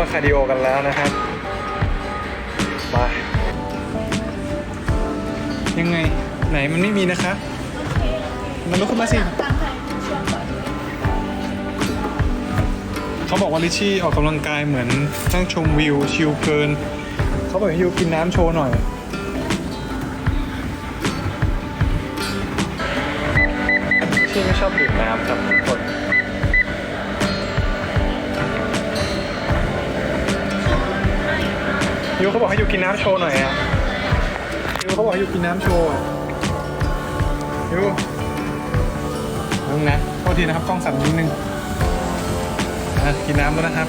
มาคาร์ดิโอกันแล้วนะครับไปยังไงไหนมันไม่มีนะคะ มันลุกขึ้นมาสิ เขาบอกว่าลิชี่ออกกำลังกายเหมือนนั่งชมวิวชิลเพลิน เขาบอกให้ยูกินน้ำโชว์หน่อยที่ไม่ชอบดื่มน้ำครับทุกคน ยูเขาบอกให้ยูกินน้ำโชว์หน่อยอะยูเขาบอกให้ยูกินน้ำโชว์ยูนึงนะโทษทีนะครับกล้องสั่นนิดนึงอะกินน้ำแล้วนะครับ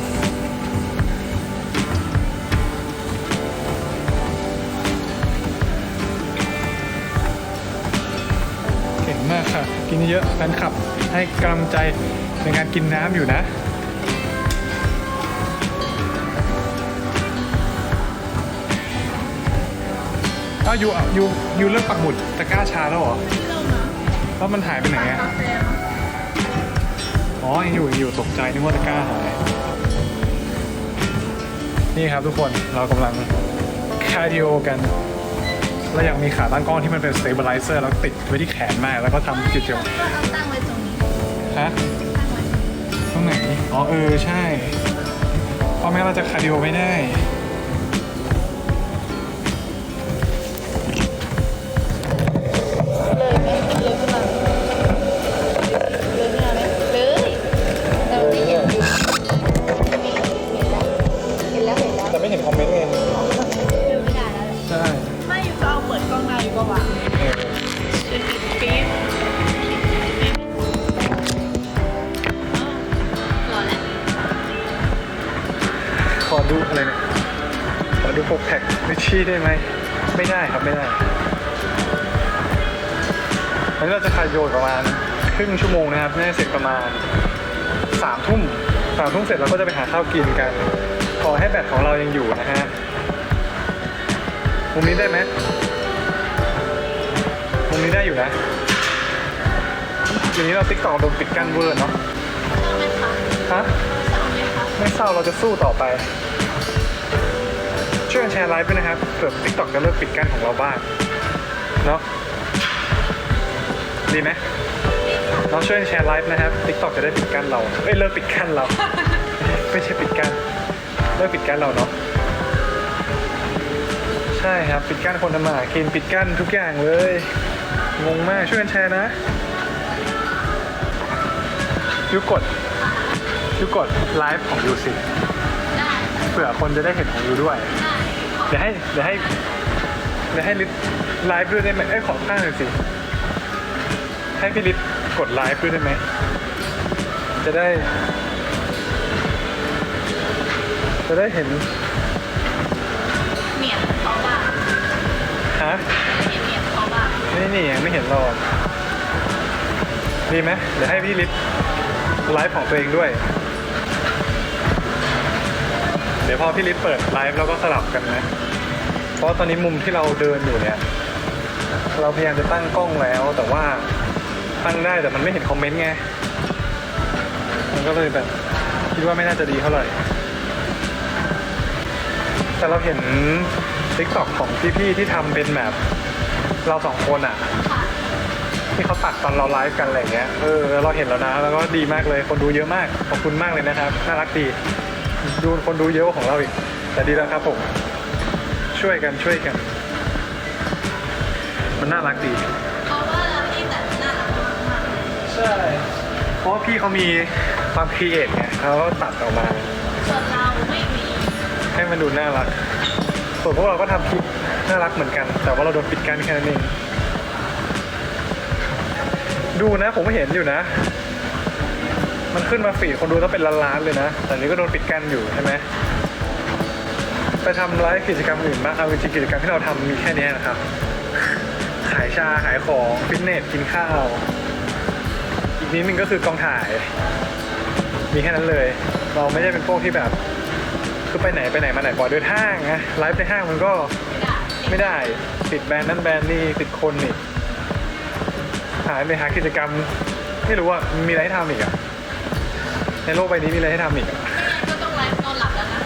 เก่งมากค่ะ กินเยอะแฟนคลับให้กำลังใจในการกินน้ำอยู่นะ อ้าวยูอะยูยูเลิกปักหมุดตะกร้าชาแล้วเหรอเริ่มนะแล้วมันหายไปไหนอะกาแฟอ๋อยังอยู่ยังอยู่ตกใจนึกว่าตะกร้าหายนี่ครับทุกคนเรากำลังคาร์ดิโอกันเราอยากมีขาตั้งกล้องที่มันเป็น stabilizer แล้วติดไว้ที่แขนมากแล้วก็ทำกิจกรรมก็เอาตั้งไว้ตรงนี้ฮะตั้งไว้ตรงไหนอ๋อเออใช่เพราะแม้เราจะคาร์ดิโอไม่ได้ ครับไม่ได้วันนี้เราจะคาร์ดิโอประมาณครึ่งชั่วโมงนะครับน่าจะเสร็จประมาณสามทุ่มสามทุ่มเสร็จเราก็จะไปหาข้าวกินกันขอให้แบตของเรายังอยู่นะฮะมุมนี้ได้ไหมมุมนี้ได้อยู่นะอย่างนี้เราติ๊กต่อโดนปิดกั้นเวอร์เนาะเอาไหมคะฮะเอาไหมคะไม่เศร้าเราจะสู้ต่อไป ช่วยกันแชร์ไลฟ์ด้วยนะครับเผื่อ TikTok จะเลิกปิดกั้นของเราบ้างเนาะดีไหมเราช่วยกันแชร์ไลฟ์นะครับ TikTok จะได้ปิดกั้นเราเอ้ยเลิกปิดกั้นเรา ไม่ใช่ปิดกั้นเลิกปิดกั้นเราเนาะใช่ครับปิดกั้นคนทำมาหากินปิดกั้นทุกอย่างเลยงงมากช่วยกันแชร์นะยูกดยูกดไลฟ์ของยูสิเผื่อคนจะได้เห็นของยูด้วย ได้ เดี๋ยวให้เดี๋ยวให้เดี๋ยวให้ลิศไลฟ์ด้วยได้ไหมเอ้ยขอข้างหน่อยสิ ให้พี่ลิศกดไลฟ์ด้วยได้ไหม จะได้ จะได้เห็นเหมียนเขาบ้างฮะไม่เห็นเหมียนเขาบ้างนี่นี่ยังไม่เห็นหรอกดีไหมเดี๋ยวให้พี่ลิศไลฟ์ของตัวเองด้วยเดี๋ยวพอพี่ลิศเปิดไลฟ์เราก็สลับกันนะ เพราะตอนนี้มุมที่เราเดินอยู่เนี่ย เราพยายามจะตั้งกล้องแล้วแต่ว่าตั้งได้แต่มันไม่เห็นคอมเมนต์ไง มันก็เลยแบบคิดว่าไม่น่าจะดีเท่าไหร่ แต่เราเห็น t ิ k t o k ของพี่ๆที่ทำเป็นแบบ เราสองคนอะ่ะ ที่เขาตัดตอนเราไลฟ์กันอะไรอย่างเงี้ย เออ เราเห็นแล้วนะ แล้วก็ดีมากเลย คนดูเยอะมาก ขอบคุณมากเลยนะครับ น่ารักดี ดูคนดูเยอะกว่าของเราอีก แต่ดีแล้วครับผม ช่วยกันช่วยกัน มันน่ารักดี เพราะว่าเราที่แต่น่ารักมากใช่ เพราะว่าพี่เขามีความครีเอทไงเขาก็ตัดออกมาส่วนเราไม่มีให้มันดูน่ารัก ส่วนพวกเราก็ทำคลิปน่ารักเหมือนกัน แต่ว่าเราโดนปิดกั้นแค่นั้นเอง ดูนะผมก็เห็นอยู่นะ มันขึ้นมาฟีดคนดูต้องเป็นล้านๆเลยนะ แต่นี้ก็โดนปิดกั้นอยู่ใช่ไหมไปทำไลฟ์กิจกรรมอื่นบ้างเอาจริงกิจกรรมที่เราทำมีแค่นี้นะครับ ขายชาขายของฟิตเนสกินข้าว อีกนิดนึงก็คือกองถ่าย มีแค่นั้นเลย เราไม่ได้เป็นพวกที่แบบ คือไปไหนไปไหนมาไหนบ่อยเดินห้างนะไลฟ์ในห้างมันก็ไม่ได้ติดแบรนด์นั้นแบรนด์นี่ติดคนนี่หาไปหากิจกรรมไม่รู้ว่ามีอะไรให้ทำอีกอะ ในโลกใบนี้มีอะไรให้ทำอีกอะไม่งั้นก็ต้องไลฟ์นอนหลับแล้วนะ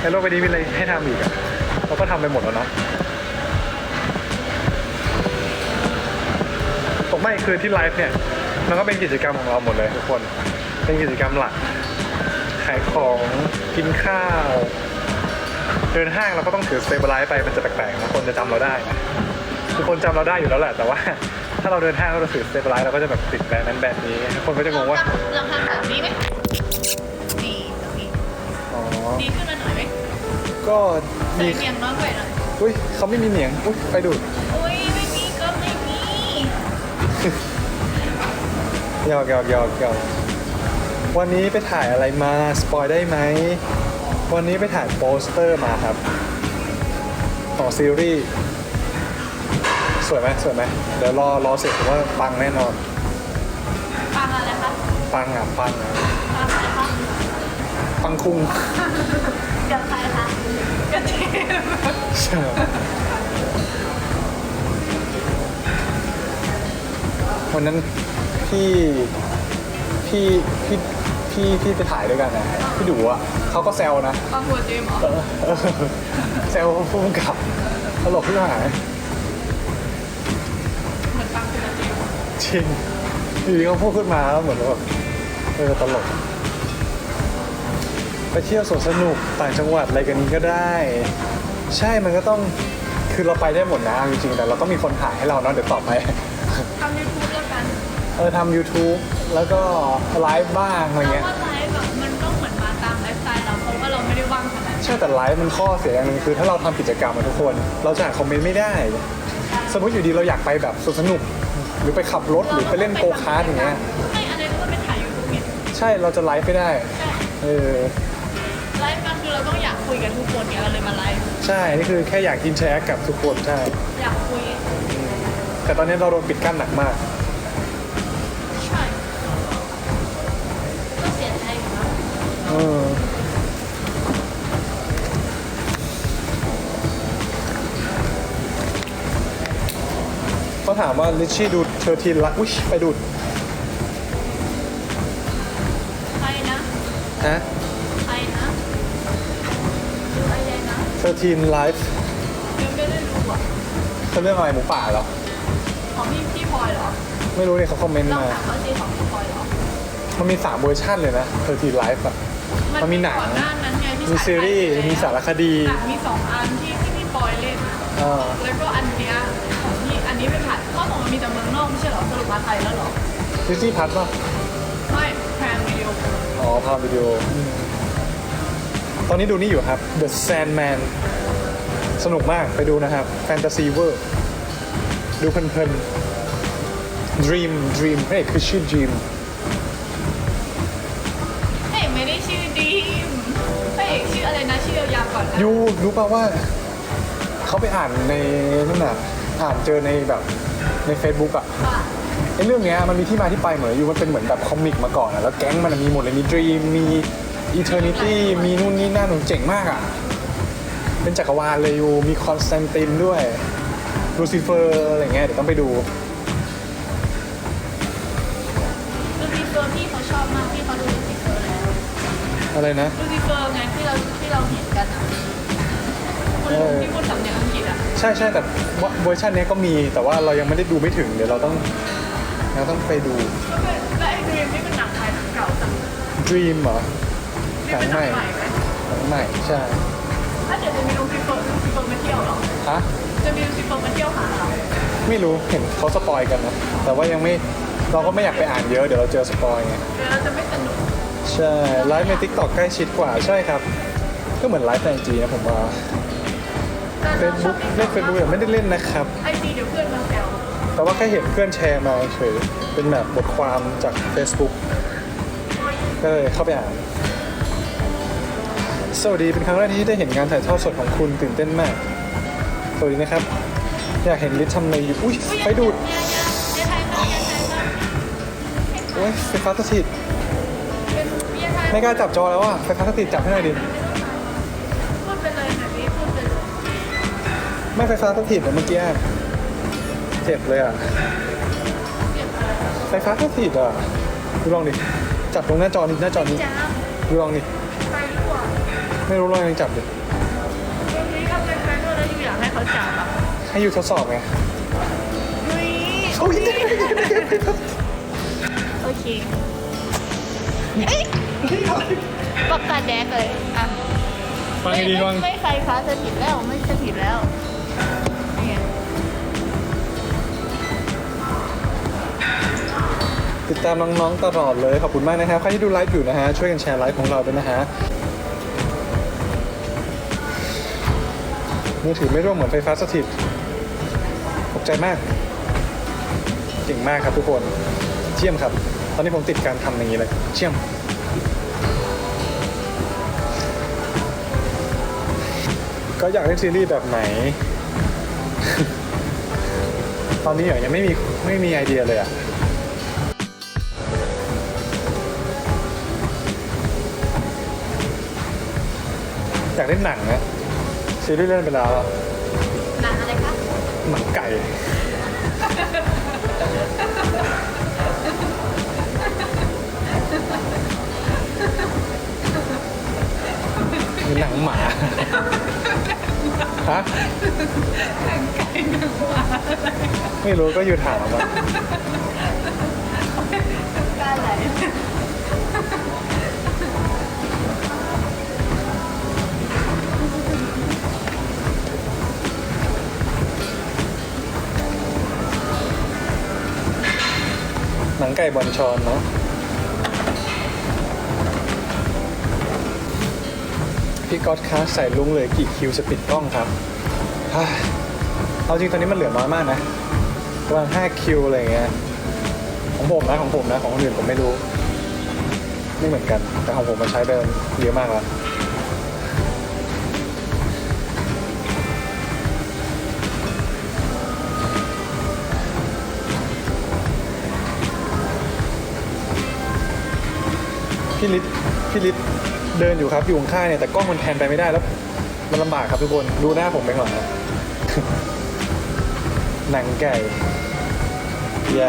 ในโลกใบนี้มีอะไรให้ทำอีกอะเราก็ทำไปหมดแล้วเนาะผมไม่คือที่ไลฟ์เนี่ย มันก็เป็นกิจกรรมของเราหมดเลยทุกคน เป็นกิจกรรมหลัก ขายของกินข้าว เดินห้างเราก็ต้องถือสเตเบลไลซ์ไปมันจะแปลกๆนะคนจะจำเราได้นะคือคนจำเราได้อยู่แล้วแหละแต่ว่า ถ้าเราเดินห้างเราถือสเตเบลไลซ์เราก็จะแบบติดแบรนด์นั้นแบรนด์นี้ คนก็จะงงว่า ลองทำแบบนี้ไหมนี่ตรงนี้อ๋อ ดีขึ้นมาหน่อยไหมก็ใส่มีเมียงน้อยกว่าหน่อยอุ้ยเขาไม่มีเหนียงอุ้ยไปดูดอุ้ยไม่มีก็ไม่มีหยอกหยอกหยอกหยอกวันนี้ไปถ่ายอะไรมา สปอยได้ไหม วันนี้ไปถ่ายโปสเตอร์มาครับขอซีรีส์ วยไหมสวยไหมเดี๋ยวรอรอเสร็จผมว่าปังแน่นอนฟังอะไรคะปังอะปังอะฟังอะไรคะปังคุงกับใครคะกับเจมส์วันนั้นพี่พี่พี่พี่พี่ไปถ่ายด้วยกันนะพี่ดูอะเขาก็แซวนะฟังหัวเจมส์เหรอเออแซวพุ่มกับตลกที่หาย เหมือนฟังหัวเจมส์ จริงอยู่ดีเขาพูดขึ้นมาแล้วเหมือนแบบเออตลก ไปเที่ยวสวนสนุกต่างจังหวัดอะไรกันนี้ก็ได้ ใช่มันก็ต้องคือเราไปได้หมดนะเอาจริงๆแต่เราต้องมีคนถ่ายให้เราเนาะเดี๋ยวต่อไป ทำยูทูบแล้วกันเออทำ YouTube แล้วก็ไลฟ์บ้างอะไรเพเงี้ยราะว่าไลฟ์แบบมันก็เหมือนมาตามไลฟ์สไตล์เราเพราะว่าเราไม่ได้ว่างขนาดนั้นใช่แต่ไลฟ์มันข้อเสียอย่างหนึงคือถ้าเราทำกิจกรรมอะทุกคน เราจะอ่านคอมเมนต์ไม่ได้ สมมติอยู่ดีเราอยากไปแบบสวนสนุก หรือไปขับรถหรือไปเล่นโกคาร์ทอย่างเงี้ยไม่อะไรก็ไปถ่ายยูทูบเนี่ยใช่เราจะไลฟ์ไม่ได้ใช่เออไลฟ์มาคือเราต้องอยากคุยกับทุกคนเนี่ยเราเลยมาไลฟ์ใช่นี่คือแค่อยากอินแชร์กับทุกคนใช่ อยากคุยแต่ตอนนี้เราโดนปิดกั้นหนักมาก ใช่ก็เสียใจอยู่นะ เออ เขาถามว่าลิชชี่ดูเธอทีนละอุ้ยไปดูดใครนะฮะใครนะดูอะไรนะเธอทีนไลฟ์ยังไม่ได้ดูอะเขาเรื่องอะไรหมูป่าเหรอ ของพี่พี่พลอยเหรอไม่รู้เนี่ยเขาคอมเมนต์ลองมา ถามเขาสิของพี่พลอยเหรอมันมีสามเวอร์ชันเลยนะเธอทีนไลฟ์อะมันมีหนัง ก่อนหน้านั้นไงที่มีซีรีส์ฉายไปแล้วมีสารคดีหนังมีสองอันที่ที่พี่พลอยเล่นอะเออ แล้วก็อัน ม่ใช่เหรอสรุปมาไทยแล้วเหรอดิสนีย์พัทป่ะ ไม่แพงวิดีโออ๋อพาวิดีโออืมตอนนี้ดูนี่อยู่ครับ The Sandman สนุกมากไปดูนะครับแฟนตาซีเวอร์ดูเพลินๆ Dream Dream พระเอกคือชื่อ Dream เฮ้ยไม่ได้ชื่อดีมพระเอกชื่ออะไรนะชื่อยาวๆก่อนนะยูรู้ป่าวว่าเขาไปอ่านในนั่นน่ะอ่านเจอในแบบใน Facebook อะว่า ไอ้เรื่องเนี้ยมันมีที่มาที่ไปเหมือนอยู่มันเป็นเหมือนแบบคอมิกมาก่อนอะแล้วแก๊งมันอะมีหมดเลยมี Dream มี Eternity มีนู่นนี่นั่นมันเจ๋งมากอะเป็นจักรวาลเลยอยู่มีคอนสแตนตินด้วยลูซิเฟอร์อะไรเงี้ยเดี๋ยวต้องไปดู ลูซิเฟอร์พี่เขาชอบมากพี่เขาดูลูซิเฟอร์แล้วอะไรนะ ลูซิเฟอร์ไงที่เราที่เราเห็นกันอะคุณลุงที่พูดสำเนียงอังกฤษอะใช่ใช่แต่ว่าเวอร์ชันเนี้ยก็มีแต่ว่าเรายังไม่ได้ดูไม่ถึงเดี๋ยวเราต้อง เราต้องไปดู แล้วเป็นแล้วไอ้ดรีมนี่เป็นหนังไทยหนังเก่าจัง Dream เหรอนี่เป็นหนังใหม่ไหมหนังใหม่ใช่ถ้าเดี๋ยวจะมีลูซิเฟอร์ลูซิเฟอร์มาเที่ยวเหรอ ฮะจะมีลูซิเฟอร์มาเที่ยวหาเราไม่รู้เห็นเขาสปอยกันนะแต่ว่ายังไม่เราก็ไม่อยากไปอ่านเยอะเดี๋ยวเราเจอสปอยไงเดี๋ยวเราจะไม่สนุกใช่ไลฟ์ในทิกตอกใกล้ชิดกว่าใช่ครับ ก็เหมือนไลฟ์ในไอจีนะผมว่าแต่เฟเราซชอบุ๊บกเล่นเฟซบุ๊กไม่ได้เล่นนะครับ ไอ แต่ว่าแค่เห็นเพื่อนแชร์มาเฉยเป็นแบบบทความจาก Facebook ก็เลยเข้าไปอ่าน สวัสดีเป็นครั้งแรกที่ได้เห็นงานถ่ายทอดสดของคุณตื่นเต้นมาก สวัสดีนะครับ อยากเห็นลิททำอะไรอยู่ อุ้ยไฟดูดเนี่ยเนี่ยเนี่ยไทยมากเนี่ยไทยมากโอ้ยไฟฟ้าสถิตเป็นเนี่ยไทยไม่กล้าจับจอแล้วอะไฟฟ้าสถิตจับให้หน่อยดิพูดไปเลยแบบนี้พูดไปเลยไม่ไฟฟ้าสถิตอะเมื่อกี้อะ เจ็บเลยอะเก็บเลยไฟฟ้าสถิตอะดูลองดิจับตรงหน้าจอนี้หน้าจอนี้จ้าดูลองดิไปไม่รู้ลองยังจับดิวันนี้ทำเป็นแฟนด้วยแล้วอยู่อยากให้เขาจับอะให้อยู่ทดสอบไงอุ้ยโอ้ยโอเคเอ้ยปากกาแดกเลยอะฟังให้ดีไม่ฟังไม่ไฟฟ้าสถิตแล้วไม่สถิตแล้ว ติดตามน้องๆตลอดเลยขอบคุณมากนะครับใครที่ดูไลฟ์อยู่นะฮะช่วยกันแชร์ไลฟ์ของเราด้วยนะฮะมือถือไม่ร่วมเหมือนไฟฟ้าสถิตตกใจมากเก่งมากครับทุกคนเชี่ยมครับ ตอนนี้ผมติดการทำอย่างนี้เลยเชี่ยมก็อยากเล่นซีรีส์แบบไหน ตอนนี้เหรอยังไม่มีไม่มีไอเดียเลยอะ ล่นหนังนะซีรีส์เล่นไปแล้วอะหนังอะไรคะหนังไก่หรือหนังหมาฮะไม่รู้ก็อยู่ถามมาการอะ หนังไก่บอลชอนเนาะพี่ก๊อตคะใส่ลุงเหลยกี่คิวจะปิดกล้องครับ เอาจริงตอนนี้มันเหลือน้อยมากนะประมาณ5คิวอะไรเงี้ยของผมนะของผมนะของคนอื่นผมไม่รู้ ไม่เหมือนกัน แต่ของผมมันใช้ไปเยอะมากแล้ว ลิศพี่ลิศเดินอยู่ครับอยู่ข้างๆเนี่ยแต่กล้องมันแพนไปไม่ได้แล้ว มันลำบากครับทุกคนดูหน้าผมไปก่อนนะหนังไก่เย่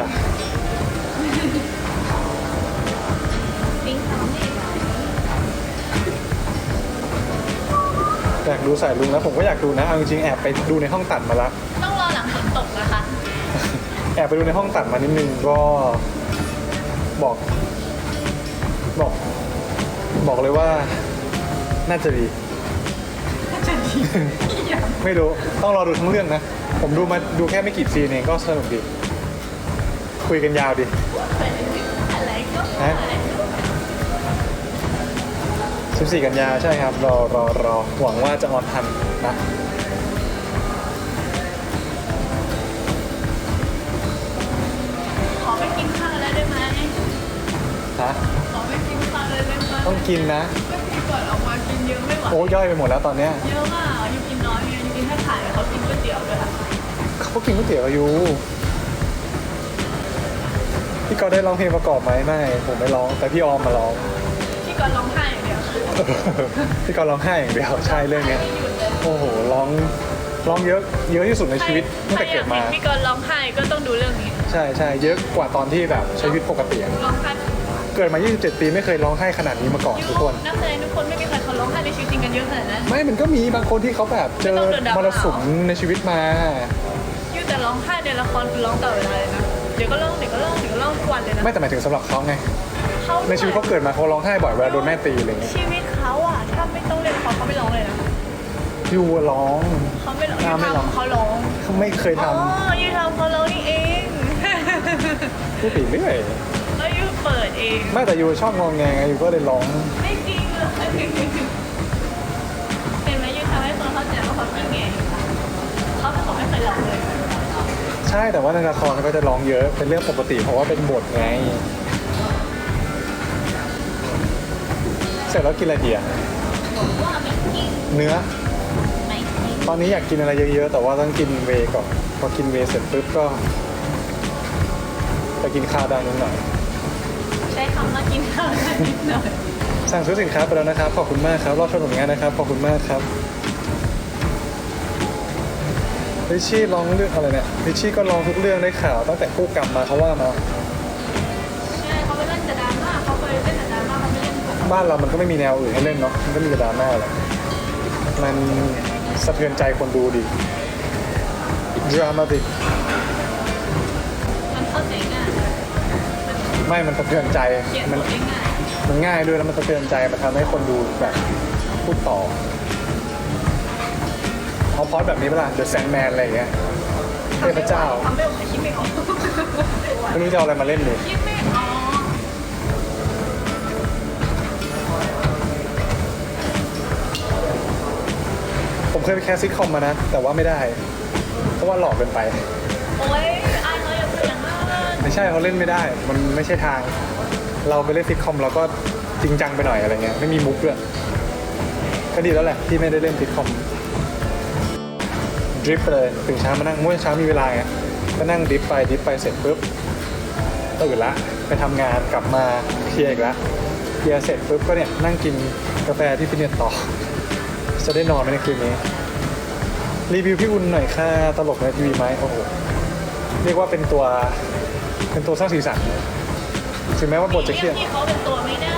ปิ้งทำนี่อยากดูสายลุงแล้วผมก็อยากดูนะเอาจริงๆแอบไปดูในห้องตัดมาละต้องรอหลังฝนตกนะคะ แอบไปดูในห้องตัดมานิดนึงก็บอกบอก บอกเลยว่า น่าจะดีไม่รู้ ต้องรอดูทั้งเรื่องนะ ผมดูมาดูแค่ไม่กี่ซีนเองก็สนุกดี คุยกันยาวดีอะไรก็ฮะ14กันยาใช่ครับ รอรอรอหวังว่าจะออนทันนะขอไปกินข้าวแล้วได้ไหมฮะ ต้องกินนะก็กินก่อนออกมากินเยอะไม่ไหวโอ้ย่อยไปหมดแล้วตอนเนี้ยเยอะมากยูกินน้อยไงยูกินแค่ไข่เขากินก๋วยเตี๋ยวด้วยอะเขาก็กินก๋วยเตี๋ยวอยู่พี่ก็ได้ร้องเพลงประกอบไหมไม่ผมไม่ร้อง แต่พี่ออมมาร้อง ที่ก่อนร้องไห้อย่างเดียวพี่ก็ร้องไห้อย่างเดียวใช่เรื่องเนี้ยไม่หยุดเลยโอ้โหร้องร้องเยอะเยอะที่สุดในชีวิตตั้งแต่เกิดมา ใครอยห็นพี่กรณ์ร้องไห้ก็ต้องดูเรื่องนี้ใช่ใช่เยอะกว่าตอนที่แบบใช้ชีวิตปกติอะร้องไห้ เกิดมา 27 ปีไม่เคยร้องไห้ขนาดนี้มาก่อนทุกคน นักแสดงทุกคนไม่มีใครเขาร้องไห้ในชีวิตจริงกันเยอะขนาดนั้น ไม่ มันก็มีบางคนที่เขาแบบเจอไม่ต้องเดินดราม่ามรสุมในชีวิตมายูแต่ร้องไห้ในละครคือร้องตลอดเวลาเลยนะ เดี๋ยวก็ร้องเดี๋ยวก็ร้องเดี๋ยวก็ร้องทุกวันเลยนะ ไม่แต่หมายถึงสำหรับเขาไงเขาในชีวิตเขาเกิดมาเขาร้องไห้บ่อยเวลาโดนแม่ตีอะไรเงี้ย ชีวิตเขาอะถ้าไม่ต้องเล่นเขาเขาไม่ร้องเลยนะพี่วัวร้องเขาไม่ร้องอ่าไม่ร้องยูทำเขาร้องเขาไม่เคยอ๋ทอยูทำเขาร้องนี่เองำพูดผิดเรื่อยแล้วยู เปิดเอง ไม่แต่ยูชอบงองแงไงยูก็เลยร้อง ไม่จริงเลยเห็นไหมยูทำให้คนเข้าใจว่าเขาจริงไงเขาเป็นคนไม่เคยร้องเลยใช่แต่ว่าในละครเขาก็จะร้องเยอะเป็นเรื่องปกติเพราะว่าเป็นบทไง เสร็จแล้วกินอะไรดีอะว่าไม่จริงเนื้อ ไม่จริงตอนนี้อยากกินอะไรเยอะๆ แต่ว่าต้องกินเวย์ก่อนพอกินเวย์เสร็จปุ๊บก็ไปกินข้าวได้นิดหน่อย ใช้คำว่ากินข้าวได้นิดหน่อยสั่งซื้อสินค้าไปแล้วนะครับ ขอบคุณมากครับ รอบชมผลงานนะครับ ขอบคุณมากครับริชชี่ร้องเรื่องอะไรเนี่ยริชชี่ก็ร้องทุกเรื่องได้ข่าวตั้งแต่คู่กรรมมาเขาว่ามา ใช่เขาไปเล่นแต่ดราม่าเขาเคยเล่นแต่ดราม่าเขาไม่เล่นแบบบ้านเรามันก็ไม่มีแนวอื่นให้เล่นเนาะ มันก็มีแต่ดราม่าแหละมันสะเทือนใจคนดูดิด ไม่มันสะเทือนใจเขียนมันบทได้ง่ายมันง่ายด้วยแล้วมันสะเทือนใจมันทำให้คนดูแบบพูดต่อเอาพอดแบบนี้เวลา The Sandman อะไรอย่างเงี้ยเทพเจ้าทำไม่ออกคิดไม่ออกไม่รู้จะเอาอะไรมาเล่นเลยคิดไม่ออกผมเคยไปแคสซิทคอมมานะ แต่ว่าไม่ได้ เพราะว่าหลอกเกินไป โอ๊ย ไม่ใช่เขาเล่นไม่ได้ มันไม่ใช่ทาง เราไปเล่นซิทคอมเราก็จริงจังไปหน่อยอะไรเงี้ยไม่มีมุกด้วยก็ดีแล้วแหละที่ไม่ได้เล่นซิทคอมดริฟไปเลยถึงเช้ามานั่งเมื่อเช้ามีเวลาไงก็นั่งดริฟไปดริฟไปเสร็จปุ๊บตื่นละไปทำงานกลับมาเคลียร์อีกละเคลียร์เสร็จปุ๊บก็เนี่ยนั่งกินกาแฟที่ฟิตเนสต่อ จะได้นอนไหมในคืนนี้รีวิวพี่อุ่นหน่อยค่ะตลกในทีวีไหมโอ้โหเรียกว่าเป็นตัว เป็นตัวสร้างสีสันถึงแม้ว่าบทจะเครียด ที่เขาเป็นตัวไม่ได้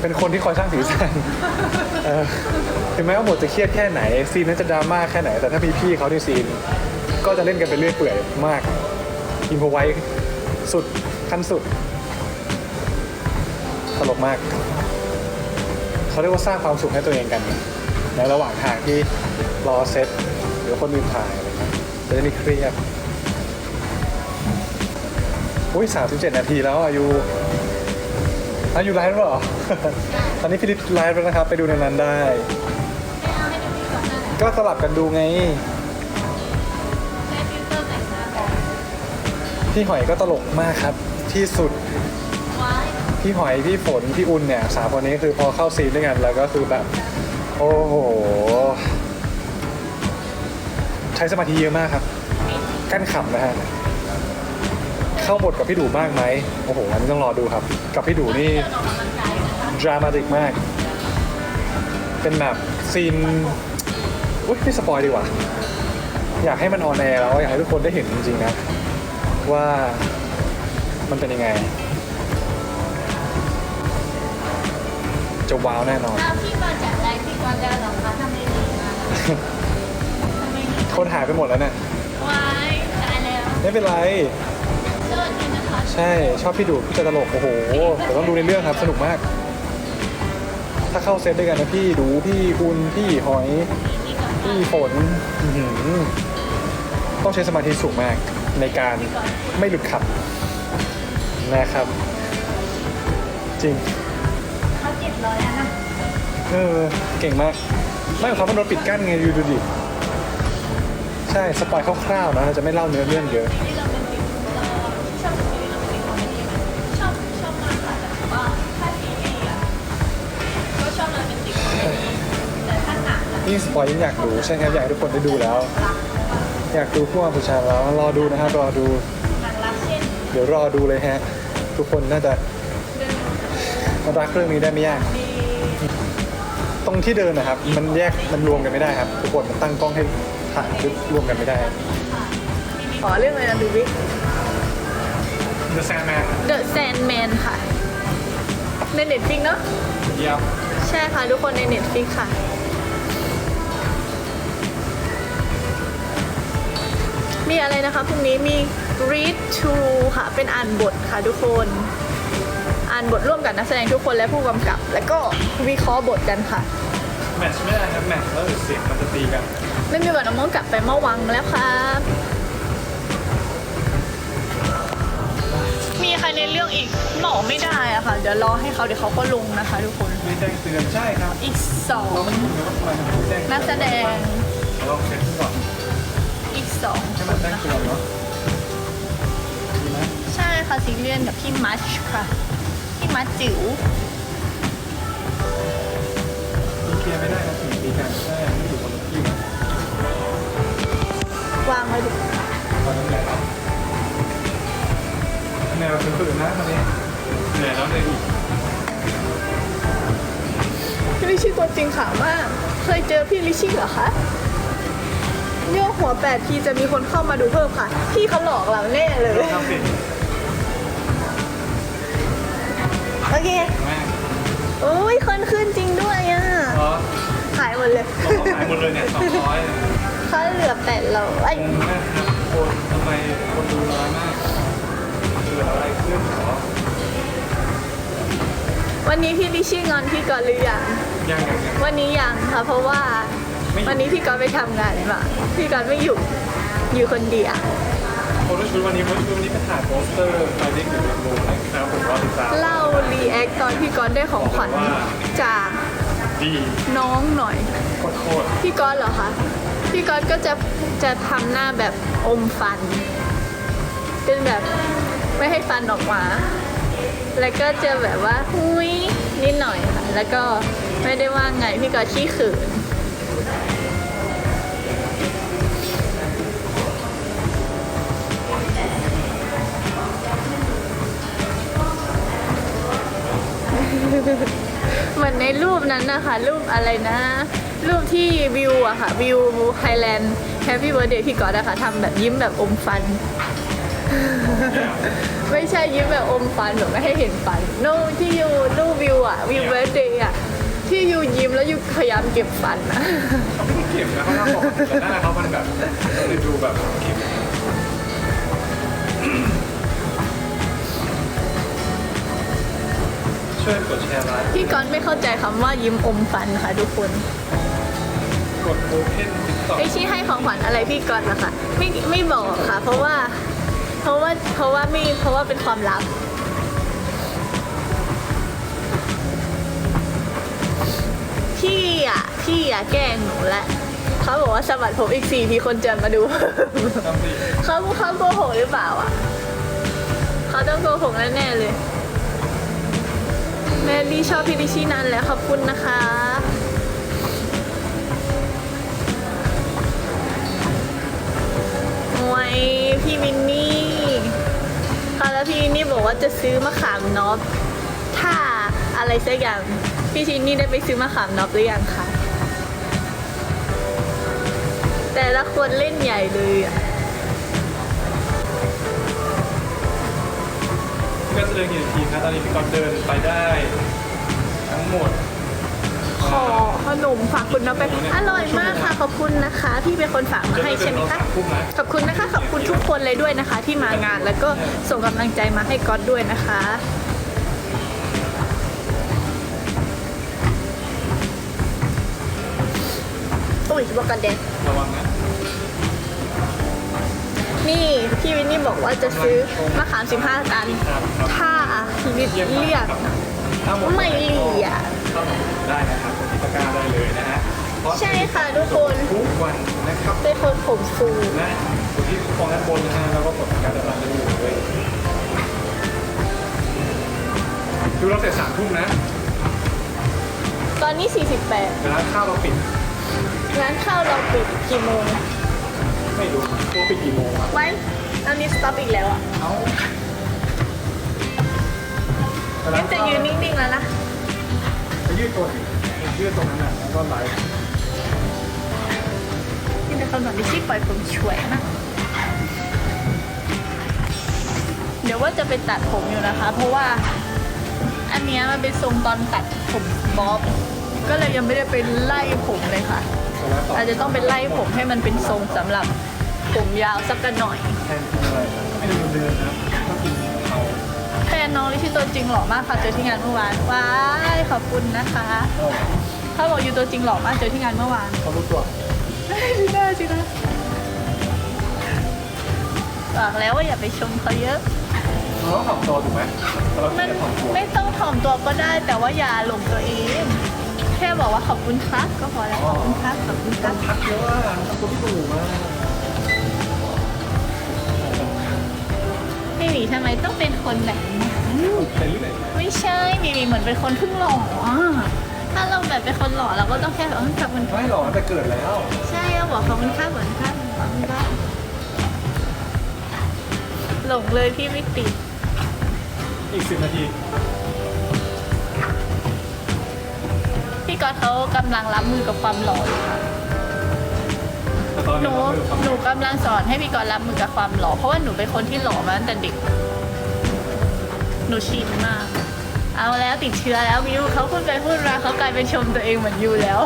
เป็นคนที่คอยสร้างสีสันเออถึงแม้ว่าบทจะเครียดแค่ไหน ซีนนั้นจะดราม่าแค่ไหน แต่ถ้ามีพี่เขาในซีน ก็จะเล่นกันไปเรื่อยเปื่อยมาก อินพไว้สุดขั้นสุด ตลกมาก เขาเรียกว่าสร้างความสุขให้ตัวเองกัน ในระหว่างทางที่รอเซตหรือคนอื่นถ่ายอะไรเงี้ยจะได้ไม่เครียด อุ้ยสามสิบเจ็ดนาทีแล้วอายุอายุไลฟ์แล้วเหรอ ตอนนี้พี่ลิศไลฟ์แล้วนะครับ ไปดูในนั้นได้ ก็สลับกันดูไง พี่หอยก็ตลกมากครับ ที่สุด พี่หอย พี่ฝน พี่อุ่นเนี่ยสามคนนี้คือพอเข้าซีนด้วยกันแล้วก็คือแบบ โอ้โห ใช้สมาธิเยอะมากครับ กั้นขำนะฮะ เข้าบทกับพี่ดูมากไหมโอ้โหอันนี้ต้องรอดูครับ กับพี่ดูนี่เดินออกกำลังกายนะคะดรามาติกมาก เป็นแบบซีนอุ้ยไม่สปอยดีกว่า อยากให้มันออนแอร์แล้วอยากให้ทุกคนได้เห็นจริงๆนะ ว่ามันเป็นยังไง จะว้าวแน่นอนถ้าพี่มาจากไรพี่ก็ได้หรอคะถ้าไม่ดีมาถ้าไม่ดีคนหายไปหมดแล้วเนี่ยไว้ตายแล้ว ไม่เป็นไร สวัสดีนะคะใช่ ชอบพี่ดูพี่จะตลกโอ้โหแต่ต้องดูในเรื่องครับสนุกมาก ถ้าเข้าเซตด้วยกันนะพี่ดูพี่อุ่นพี่หอย นี่ก่อนพี่ฝนอื้อหือต้องใช้สมาธิสูงมากในการไม่หลุดขับนะครับ จริง เขาเจ็ดร้อยแล้วนะเออเก่งมาก ไม่เขามันโดนปิดกั้นไงอยู่ดูดิ ใช่ สปอยคร่าวๆนะเราจะไม่เล่าเนื้อเรื่องเยอะที่เยิ่งสปอยยิ่งอยากดูใช่ครับอยากให้ทุกคนได้ดูแล้วรักอยากดูพวกผู้ชายแล้วรอดูนะครับรอดูหนังรักเช่นเดี๋ยวรอดูเลยฮะ ทุกคนน่าจะเดินรักเรื่องนี้ได้ไม่ยากดีตรงที่เดินนะครับ มันแยกมันรวมกันไม่ได้ครับ ทุกคนมันตั้งกล้องให้ถ่ายรวมกันไม่ได้ ขอเรื่องอะไรนะดูวิ The Sandman The Sandman ค่ะ ใน Netflix เนอะเยี่ยมใช่ค่ะ ทุกคนใน Netflix ค่ะ มีอะไรนะคะพรุ่งนี้มี read to ค่ะ เป็นอ่านบทค่ะทุกคน อ่านบทร่วมกับนักแสดงทุกคนและผู้กำกับ แล้วก็วิเคราะห์บทกันค่ะ แมทช์ไม่ได้ครับแมทช์แล้วเดี๋ยวเสียงมันจะตีกัน ไม่มีวันน้องมงกลับไปเมื่อวังแล้วครับ มีใครในเรื่องอีกหมอไม่ได้อะค่ะ เดี๋ยวรอให้เขาเดี๋ยวเขาก็ลงนะคะ ทุกคน ไม่แจ้งเตือนใช่ครับอีกสองเราไม่รู้ว่าทำไมมันไม่แจ้งนักแสดงเราเช็คก่อนอีกสอง ให้คมันนแจ้งนะเตืคะอนเนาะดีไหมใช่ค่ะซีเรียนกับพี่มัชค่ะ พี่มัชจิ๋วมีเคลียร์ไม่ได้ครับถึงตีกันใช่ไม่อยู่คนละที่นะวางไว้ดูตอนนั้นแหละแนวคือๆนะตอนนี้เหนื่อยแล้วเลยอีกพี่ลิชี่ตัวจริงขาวมาก เคยเจอพี่ลิชี่เหรอคะ โยกหัวแปดทีจะมีคนเข้ามาดูเพิ่มค่ะ พี่เขาหลอกเราแน่เลย ทำสิโอเคแม่โอ้ยคนขึ้นจริงด้วยอะ เพราะขายหมดเลยเราต้องขายหมดเลยเนี่ยสองร้อยเขาเหลือแปดร้อยงงมากครับคนทำไมคนดูน้อยมากเกิดอะไรขึ้นเหรอวันนี้พี่ลิชชี่งอนพี่ก่อนหรือยังยังยังยังวันนี้ยังค่ะ เพราะว่าไม่อยู่ วันนี้พี่ก่อนไปทำงานมาพี่ก่อนไม่อยู่อยู่คนเดียวโฟโต้ชุดวันนี้วันนี้ไปถ่ายโปสเตอร์ไฟดิ้งอยู่ในโรงนะครับผมรอติดตามเล่ารีแอคตอนพี่ก่อนได้ของขวัญจากดีน้องหน่อยโคตรพี่ก๊อตเหรอคะพี่ก๊อตก็จะจะทำหน้าแบบอมฟัน เป็นแบบไม่ให้ฟันออกมา แล้วก็จะแบบว่าหุยนิดหน่อยค่ะแล้วก็ไม่ได้ว่าไงพี่ก๊อตขี้ขืน เหมือนในรูปนั้นนะคะ รูปอะไรนะ รูปที่วิวอะค่ะ วิวไฮแลนด์แฮปปี้เบ t ร์ a เดย์พี่กอตอะค่ะทำแบบยิ้มแบบอมฟัน ไม่ใช่ยิ้มแบบอมฟันแบบไม่ให้เห็นฟัน no ที่ยูรูปวิวอะวิวเบ t ร์ a เดย์อะที่ยูยิ้มแล้วยูพยายามเก็บฟันอะเขาไม่ได้เก็บนะเขาหน้าบอกแต่หน้าเขามันแบบเลยดูแบบเก็บ ช่วยกดแชร์ไลค์พี่ก๊อตไม่เข้าใจคำว่ายิ้มอมฟันค่ะทุกคนกดโอเพนติ๊กต็อกไอชี่ให้ของขวัญอะไรพี่ก๊อตเหรอคะไม่ไม่บอกค่ะ เพราะว่า เพราะว่าเพราะว่าไม่เพราะว่าเป็นความลับ พี่อะพี่อะแกล้งหนูแหละเขาบอกว่าสวัสดผมอีกสี่มีคนจะมาดู ทำดิเขาเขาโกหกหรือเปล่าอะ เขาต้องโกหกแน่ๆเลย แมรี่ชอบพี่ดิชี่นานแล้วขอบคุณนะคะโอ้ยพี่มินนี่ค่ะแล้วพี่มินนี่บอกว่าจะซื้อมะขามน็อปถ้าอะไรสักอย่าง พี่ชินนี่ได้ไปซื้อมะขามน็อปหรือยังคะแต่ละคนเล่นใหญ่เลยอะ กี่นาทีครับตอนนี้พี่ก็เดินไปได้ ทั้งหมดขอขนมฝากคุณน้องไปอร่อยมากค่ะขอบคุณนะคะ พี่เป็นคนฝากมาให้ใช่ไหมคะพุ่มนะขอบคุณนะคะขอบคุณทุกคนเลยด้วยนะคะ ที่มางานแล้วก็ส่งกำลังใจมาให้ก๊อตด้วยนะคะอุ้ยบอกกันเด็นระวังนะ นี่พี่วินนี่บอกว่าจะซื้อมะขาม15ตันครับครับถ้าเรียกเยี่ยมเรียมากกครับถ้าหมดไม่เรียกเข้ามาได้นะครับกดที่ตะกร้าได้เลยนะฮะเพราะใช่ค่ะทุกคนทุกวันนะครับเป็นคนผมฟูนะกดที่ฟองด้านบนนะฮะแล้วก็กดตะกร้าด้านล่างได้เลยดูเราเสร็จสามทุ่มนะ ตอนนี้ 48เวลาข้าวเราปิดร้านข้าวเราปิดกี่โมง ไม่รู้ว่าปิดกี่โมงอะไว้ตอนนี้สต็อปอีกแล้วอะเอ้างั้นจะยืนนิ่งๆแล้วนะไปยืดตัวดิยืดตรงนั้นน่ะแล้วก็ไลฟ์นี่เป็นคนแบบที่ชี่ปล่อยผมช่วยมากเดี๋ยวว่าจะไปตัดผมอยู่นะคะ เพราะว่า อันเนี้ยมันเป็นทรงตอนตัดผมบ๊อบ ก็เลยยังไม่ได้ไปไล่ผมเลยค่ะแล้วต่ออาจจะต้องไปไล่ผมให้มันเป็นทรงสำหรับ ผมยาวสักกันหน่อย แทนอะไรนะไม่ได้เดินนะก็กินเขาแฟนน้องที่ตัวจริงหล่อมากค่ะเจอที่งานเมื่อวานว้ายขอบคุณนะคะเขาบอกอยู่ตัวจริงหล่อมากเจอที่งานเมื่อวาน เขารู้ตัวจีน่าจีน่าบอกแล้วว่าอย่าไปชมเขาเยอะเราต้องถ่อมตัวถูกไหมเรามันจะถ่อมตัวไม่ต้องถ่อมตัวก็ได้ แต่ว่าอย่าหลงตัวเอง แค่บอกว่าขอบคุณครับก็พอแล้วขอบคุณครับขอบคุณครับพักเยอะอะทำตัวพี่ตู่มากพี่ห มีทำไมต้องเป็นคนแบบนี้ไปเรื่อยไม่ใช่พี่หมีเหมือนเป็นคนเพิ่งหล่ออะถ้าเราแบบเป็นคนหล่อเราก็ต้องแค่แบบเออขอบคุณครับไม่หรอกมันแต่เกิดแล้ว ใช่เราบอกขอบคุณครับขอบคุณครับขอบคุณครับหลงเลยพี่ไม่ติดอีกสิบนาทีพี่ก๊อตเขากำลังรับมือกับความหล่ออยู่ค่ะแต่ตอน หนูหนูกำลังสอนให้พี่ก๊อตรับมือกับความหล่อเพราะว่าหนูเป็นคนที่หล่อมาตั้งแต่เด็ก หนูชินมาก เอาแล้วติดเชื้อแล้ววิวเขาพูดไปพูดมาเขากลายเป็นชมตัวเองเหมือนยูแล้ว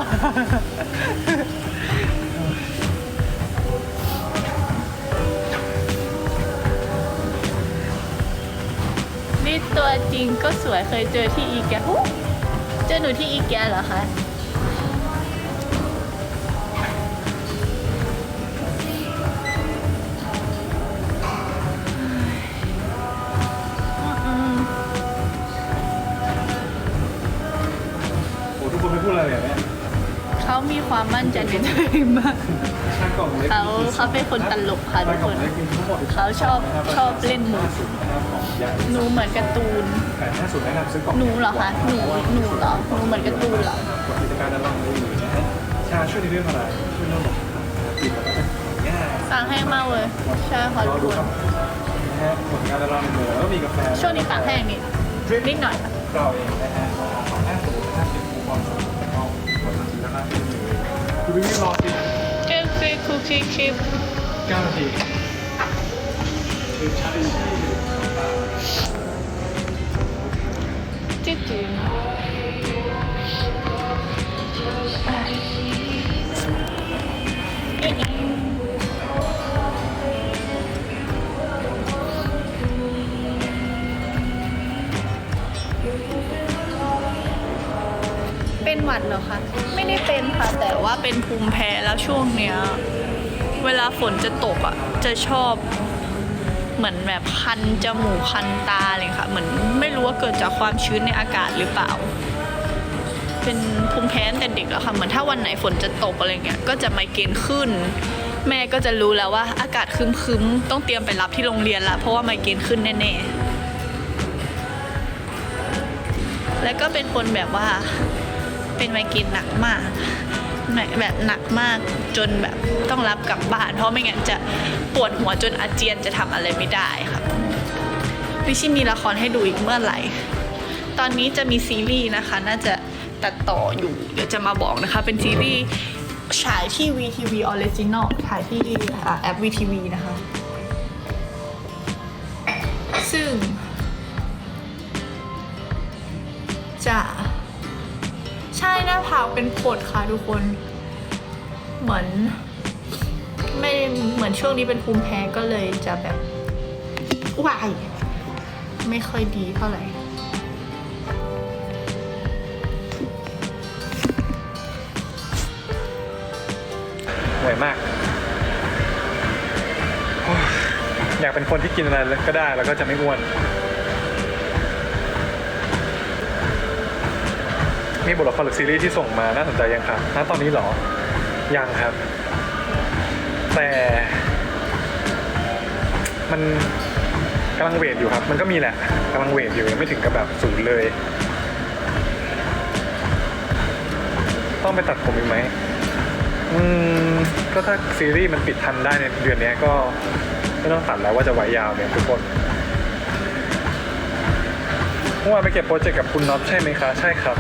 นี่ตัวจริงก็สวยเคยเจอที่อีแกเจอหนูที่อีแกเหรอคะ มีความมั่นใจในตัวเองมากช่างกล่องล็กเขาเขาเป็นคนตลกค่ะทุกคนช่างล่องเล็กมีทั้งหมดเขาชอบชอบเล่นมุก50นะครับของใหญ่หนูเหมือนการ์ตูนแต่ถ้าสุดแนะนำซื้อกล่องหนูเหรอคะหนูหนูเหรอหนูเหมือนการ์ตูนเหรอกดกิจการด้านล่างได้เลยนะฮะชาช่วยในเรื่องอะไรช่วยเรื่องหลงจิตแบบง่ายสั่งให้มากเลยใช่ค่ะรอทุกดูคครับนนะฮะผลงานด้านล่างเลยแล้วก็มีกาแฟช่วงนี้ปากแห้งนิดนิดหน่อยค่ะเราเองนะฮะ วิวรอสิเค้กเค้กคุกกี้ชิพเก้านาทีคือใช้ที่จิ๊ดจิ๊ด เป็นหวัดเหรอคะ ไม่ได้เป็นค่ะ แต่ว่าเป็นภูมิแพ้แล้วช่วงเนี้ย เวลาฝนจะตกอะ จะชอบเหมือนแบบคันจมูกคันตาเลยค่ะ เหมือนไม่รู้ว่าเกิดจากความชื้นในอากาศหรือเปล่า เป็นภูมิแพ้แต่เด็กแล้วค่ะ เหมือนถ้าวันไหนฝนจะตกอะไรเงี้ย ก็จะไมเกรนขึ้น แม่ก็จะรู้แล้วว่าอากาศคึมๆต้องเตรียมไปรับที่โรงเรียนละเพราะว่าไมเกรนขึ้นแน่ๆแล้วก็เป็นคนแบบว่า เป็นไมเกรนหนักมาก แบบหนักมากจนแบบต้องรับกลับบ้าน เพราะไม่งั้นจะปวดหัวจนอาเจียนจะทำอะไรไม่ได้ค่ะวิชิมีละครให้ดูอีกเมื่อไหร่ ตอนนี้จะมีซีรีส์นะคะ น่าจะตัดต่ออยู่ เดี๋ยวจะมาบอกนะคะ เป็นซีรีส์ฉายที่ VTV Original ฉายที่แอป VTV นะคะ ซึ่ง จะาผากเป็นผดค่ะทุกคน เหมือน ไม่เหมือนช่วงนี้เป็นภูมิแพ้ก็เลยจะแบบวายไม่ค่อยดีเท่าไหร่ห่วยมากโอ้ยอยากเป็นคนที่กินอะไรก็ได้แล้วก็จะไม่อ้วน มีบทละครหรือซีรีส์ที่ส่งมาน่าสนใจยังครับณตอนนี้เหรอ ยังครับ แต่มันกำลังเวทอยู่ครับ มันก็มีแหละกำลังเวทอยู่ยังไม่ถึงกับแบบศูนย์เลย ต้องไปตัดผมอีกไหมอืมก็ถ้าซีรีส์มันปิดทันได้ในเดือนนี้ก็ไม่ต้องตัดแล้วว่าจะไหวยาวเนี่ยทุกคนเมื่อวานไปเก็บโปรเจกต์กับคุณน็อปใช่ไหมคะ ใช่ครับ